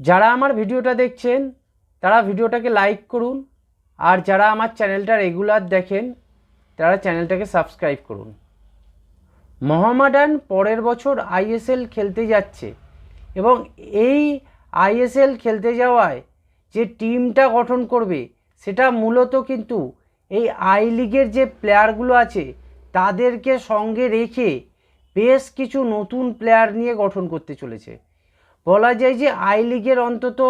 যারা আমার ভিডিওটা দেখছেন, তারা ভিডিওটাকে লাইক করুন। আর যারা আমার চ্যানেলটা রেগুলার দেখেন, তারা চ্যানেলটাকে সাবস্ক্রাইব করুন। মোহামেডান পরের বছর আইএসএল খেলতে যাচ্ছে এবং এই আইএসএল খেলতে যাওয়ায় যে টিমটা গঠন করবে, সেটা মূলত কিন্তু এই আই লিগের যে প্লেয়ারগুলো আছে, তাদেরকে সঙ্গে রেখে বেশ কিছু নতুন প্লেয়ার নিয়ে গঠন করতে চলেছে। বলা যায় যে আই লিগের অন্তত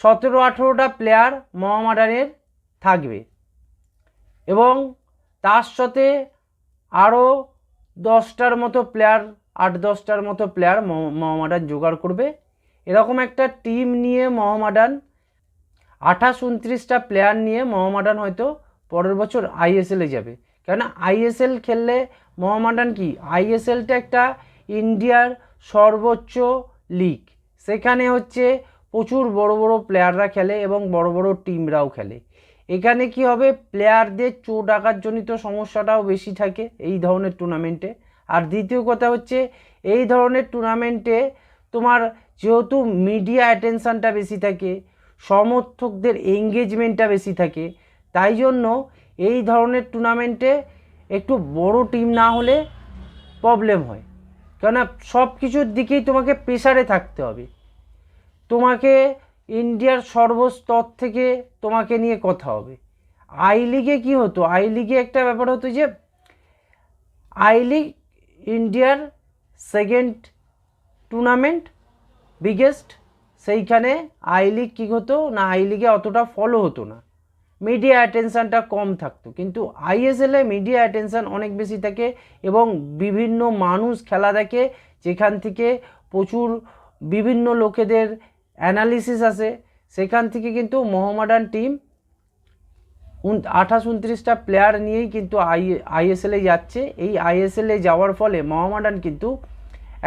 সতেরো আঠেরোটা প্লেয়ার মোহামেডানের থাকবে। এবং তার সাথে আরও দশটার মতো প্লেয়ার আট দশটার মতো প্লেয়ার মোহামেডান জোগাড় করবে। এরকম একটা টিম নিয়ে মহামাডান, আঠাশ উনত্রিশটা প্লেয়ার নিয়ে মোহামেডান হয়তো পরের বছর আইএসএলে যাবে। কেননা আইএসএল খেললে মহামাডান কি? আইএসএলটা একটা ইন্ডিয়ার সর্বোচ্চ লিগ সেখানে হচ্ছে প্রচুর বড় বড় প্লেয়াররা খেলে এবং বড় বড় টিমরাও খেলে। এখানে কি হবে? প্লেয়ারদের চোট আঘাতজনিত সমস্যাটাও বেশি থাকে এই ধরনের টুর্নামেন্টে আর দ্বিতীয় কথা হচ্ছে, এই ধরনের টুর্নামেন্টে তোমার যেহেতু মিডিয়া অ্যাটেনশানটা বেশি থাকে, সমর্থকদের এঙ্গেজমেন্টটা বেশি থাকে, তাই জন্য এই ধরনের টুর্নামেন্টে একটু বড় টিম না হলে প্রবলেম হয়। কেননা সব কিছুর দিকেই তোমাকে প্রেশারে থাকতে হবে। তোমাকে ইন্ডিয়ার সর্বস্তর থেকে তোমাকে নিয়ে কথা হবে। আই লিগে কী হতো? আই লিগে একটা ব্যাপার হতো যে আই লিগ ইন্ডিয়ার সেকেন্ড টুর্নামেন্ট বিগেস্ট সেইখানে আই লিগ কী হতো? না আই লিগে অতটা ফলো হতো না। মিডিয়া অ্যাটেনশানটা কম থাকতো। কিন্তু আইএসএলে মিডিয়া অ্যাটেনশান অনেক বেশি থাকে এবং বিভিন্ন মানুষ খেলা দেখে, যেখান থেকে প্রচুর বিভিন্ন লোকেদের অ্যানালিসিস আসে, সেখান থেকে কিন্তু মোহামেডান টিম আঠাশ, উনত্রিশটা প্লেয়ার নিয়েই কিন্তু আই আইএসএলে যাচ্ছে। এই আইএসএলে যাওয়ার ফলে মোহামেডান কিন্তু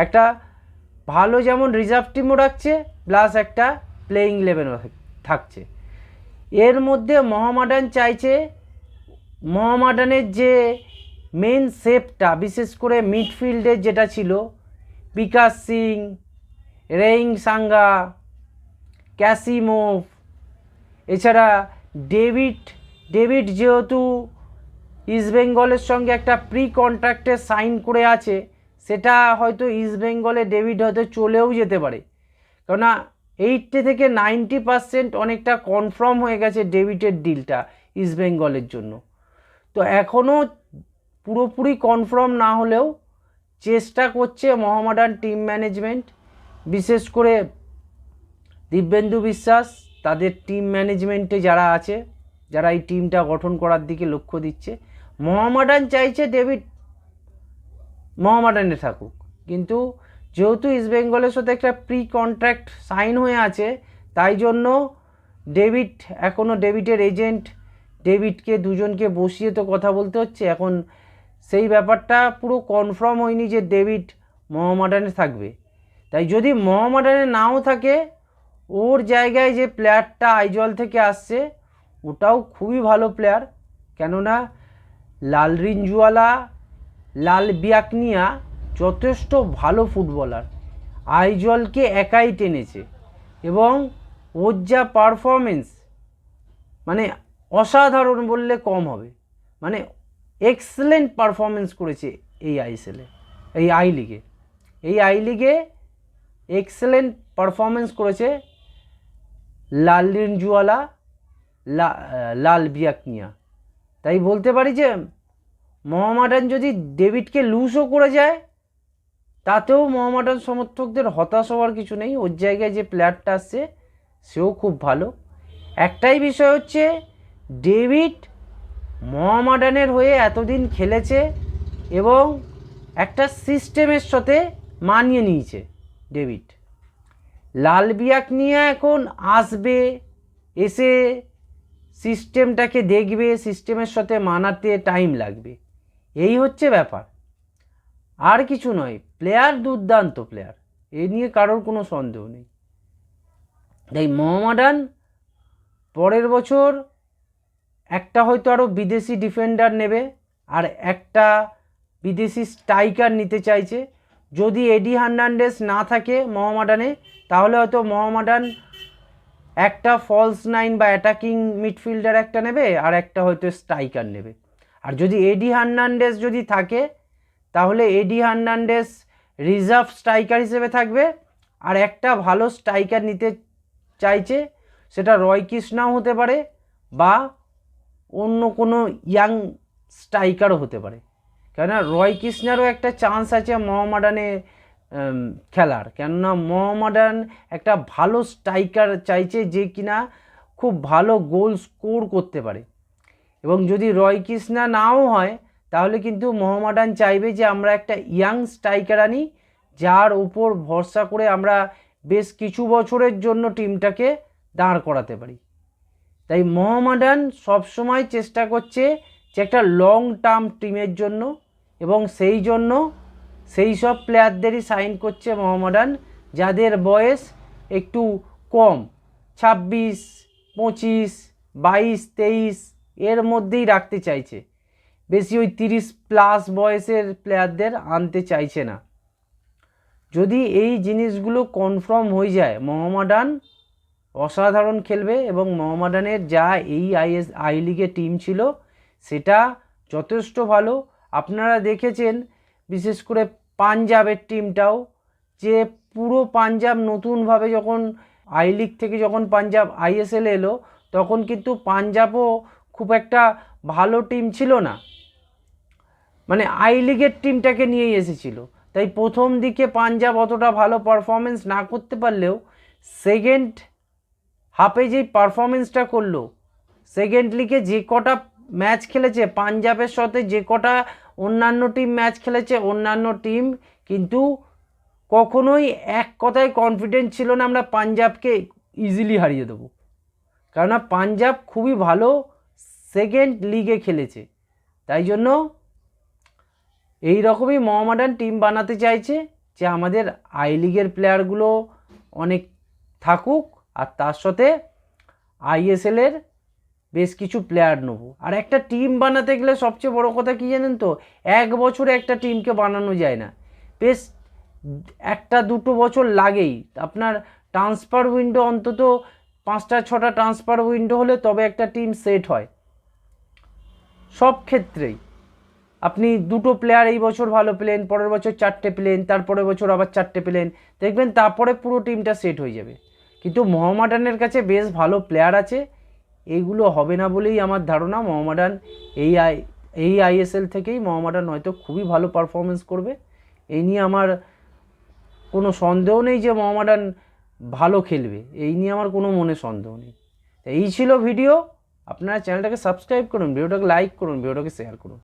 একটা ভালো যেমন রিজার্ভ টিমও রাখছে প্লাস একটা প্লেয়িং ইলেভেনও থাকছে। এর মধ্যে মহামাডান চাইছে, মোহামেডানের যে মেন শেপটা বিশেষ করে মিডফিল্ডের যেটা ছিল, বিকাশ সিং, রেইং সাঙ্গা, ক্যাসিমোভ, এছাড়া ডেভিড ডেভিড যেহেতু ইস্টবেঙ্গলের সঙ্গে একটা প্রি কন্ট্রাক্টে সাইন করে আছে, সেটা হয়তো ইস্টবেঙ্গলে ডেভিড হয়তো চলেও যেতে পারে। কেননা এইটটি থেকে নাইনটি পারসেন্ট অনেকটা কনফার্ম হয়ে গেছে ডেভিডের ডিলটা ইস্টবেঙ্গলের জন্য। তো এখনও পুরোপুরি কনফার্ম না হলেও চেষ্টা করছে মোহামেডান টিম ম্যানেজমেন্ট বিশেষ করে দিব্যেন্দু বিশ্বাস, তাদের টিম ম্যানেজমেন্টে যারা আছে, যারা এই টিমটা গঠন করার দিকে লক্ষ্য দিচ্ছে। মোহামেডান চাইছে ডেভিড মোহামেডানে থাকুক। কিন্তু যেহেতু ইস্টবেঙ্গলের সাথে একটা প্রি কন্ট্রাক্ট সাইন হয়ে আছে, তাই জন্য ডেভিড এখনও ডেভিডের এজেন্ট ডেভিডকে দুজনকে বসিয়ে তো কথা বলতে হচ্ছে। এখন সেই ব্যাপারটা পুরো কনফার্ম হয়নি যে ডেভিড মোহামেডানে থাকবে। তাই যদি মহামাডানে নাও থাকে, ওর জায়গায় যে প্লেয়ারটা আইজল থেকে আসছে, ওটাও খুবই ভালো প্লেয়ার কেননা লাল রিঞ্জুয়ালা লাল বিয়াকনিয়া যথেষ্ট ভালো ফুটবলার। আইজলকে একাই টেনেছে এবং ওর যা পারফরমেন্স মানে অসাধারণ বললে কম হবে। মানে এক্সেলেন্ট পারফরমেন্স করেছে এই আইএসএলে এই আই লিগে এই আই লিগে এক্সেলেন্ট পারফরমেন্স করেছে লাল রিঞ্জুয়ালা লাল বিয়াকনিয়া। তাই বলতে পারি যে মোহামেডান যদি ডেভিডকে লুজও করে যায় তাতেও মোহামেডান সমর্থকদের হতাশ হওয়ার কিছু নেই। ওর জায়গায় যে প্লেয়ারটা আসছে, সেও খুব ভালো। একটাই বিষয় হচ্ছে, ডেভিড মোহামেডানের হয়ে এতদিন খেলেছে এবং একটা সিস্টেমের সাথে মানিয়ে নিয়েছে ডেভিড। লাল বিয়াক নিয়ে এখন আসবে, এসে সিস্টেমটাকে দেখবে, সিস্টেমের সাথে মানাতে টাইম লাগবে। এই হচ্ছে ব্যাপার। আর কিছু নয় প্লেয়ার দুর্দান্ত প্লেয়ার এ নিয়ে কারোর কোনো সন্দেহ নেই। তাই মোহামেডান পরের বছর একটা হয়তো আরও বিদেশি ডিফেন্ডার নেবে আর একটা বিদেশি স্ট্রাইকার নিতে চাইছে। যদি এডি হার্নান্ডেস না থাকে মোহামেডানে, তাহলে হয়তো মোহামেডান একটা ফলস নাইন বা অ্যাটাকিং মিডফিল্ডার একটা নেবে আর একটা হয়তো স্ট্রাইকার নেবে। আর যদি এডি হার্নান্ডেস যদি থাকে তাহলে এডি হার্নান্ডেস রিজার্ভ স্ট্রাইকার হিসেবে থাকবে। আর একটা ভালো স্ট্রাইকার নিতে চাইছে, সেটা রয় কৃষ্ণাও হতে পারে বা অন্য কোনো ইয়াং স্ট্রাইকারও হতে পারে। কেননা রয় কৃষ্ণারও একটা চান্স আছে মোহামেডানে খেলার। কেননা মোহামেডান একটা ভালো স্ট্রাইকার চাইছে যে কিনা খুব ভালো গোল স্কোর করতে পারে। এবং যদি রয় কৃষ্ণা নাও হয় তাহলে কিন্তু মোহামেডান চাইবে যে আমরা একটা ইয়াং স্ট্রাইকার আনি, যার উপর ভরসা করে আমরা বেশ কিছু বছরের জন্য টিমটাকে দাঁড় করাতে পারি। তাই মোহামেডান সবসময় চেষ্টা করছে যে একটা লং টার্ম টিমের জন্য এবং সেই জন্য সেই সব প্লেয়ারদেরই সাইন করছে মোহামেডান যাদের বয়স একটু কম, ছাব্বিশ, পঁচিশ, বাইশ, তেইশ, এর মধ্যেই রাখতে চাইছে। বেশি ওই তিরিশ প্লাস বয়সের প্লেয়ারদের আনতে চাইছে না। যদি এই জিনিসগুলো কনফার্ম হয়ে যায়, মোহামেডান অসাধারণ খেলবে এবং মোহামেডানের যা এই আইএস আই লিগের টিম ছিল, সেটা যথেষ্ট ভালো। আপনারা দেখেছেন, বিশেষ করে পাঞ্জাবের টিমটাও যে পুরো পাঞ্জাব নতুনভাবে যখন আই লিগ থেকে যখন পাঞ্জাব আইএসএল এলো তখন কিন্তু পাঞ্জাবও খুব একটা ভালো টিম ছিল না। মানে আই লিগের টিমটাকে নিয়েই এসেছিল। তাই প্রথম দিকে পাঞ্জাব অতটা ভালো পারফরমেন্স না করতে পারলেও সেকেন্ড হাফে যেই পারফরমেন্সটা করল সেকেন্ড লিগে যে কটা ম্যাচ খেলেছে, পাঞ্জাবের সাথে যে কটা অন্যান্য টিম ম্যাচ খেলেছে, অন্যান্য টিম কিন্তু কখনোই এক কথায় কনফিডেন্ট ছিল না আমরা পাঞ্জাবকে ইজিলি হারিয়ে দেবো। কেননা পাঞ্জাব খুবই ভালো সেকেন্ড লিগে খেলেছে। তাই জন্য এই রকমই মোহামেডান টিম বানাতে চাইছে যে আমাদের আই লিগের প্লেয়ারগুলো অনেক থাকুক আর তার সাথে আইএসএলের বেশ কিছু প্লেয়ার নেব। আর একটা টিম বানাতে গেলে সবচেয়ে বড় কথা কী জানেন তো? এক বছরে একটা টিমকে বানানো যায় না। বেশ একটা দুটো বছর লাগেই। আপনার ট্রান্সফার উইন্ডো অন্তত পাঁচটা, ছটা ট্রান্সফার উইন্ডো হলে তবে একটা টিম সেট হয়। সব ক্ষেত্রেই। আপনি দুটো প্লেয়ার এই বছর ভালো পেলেন, পরের বছর চারটে পেলেন, তারপরের বছর আবার চারটে পেলেন, দেখবেন তারপরে পুরো টিমটা সেট হয়ে যাবে। কিন্তু মোহামেডানের কাছে বেশ ভালো প্লেয়ার আছে, এইগুলো হবে না বলেই আমার ধারণা মোহামেডান এই আই, এই আইএসএল থেকেই মোহামেডান হয়তো খুবই ভালো পারফরমেন্স করবে। এই নিয়ে আমার কোনো সন্দেহ নেই যে মোহামেডান ভালো খেলবে, এই নিয়ে আমার কোনো মনে সন্দেহ নেই। এই ছিল ভিডিও আপনারা চ্যানেলটাকে সাবস্ক্রাইব করুন ভিডিওটাকে লাইক করুন ভিডিওটাকে শেয়ার করুন।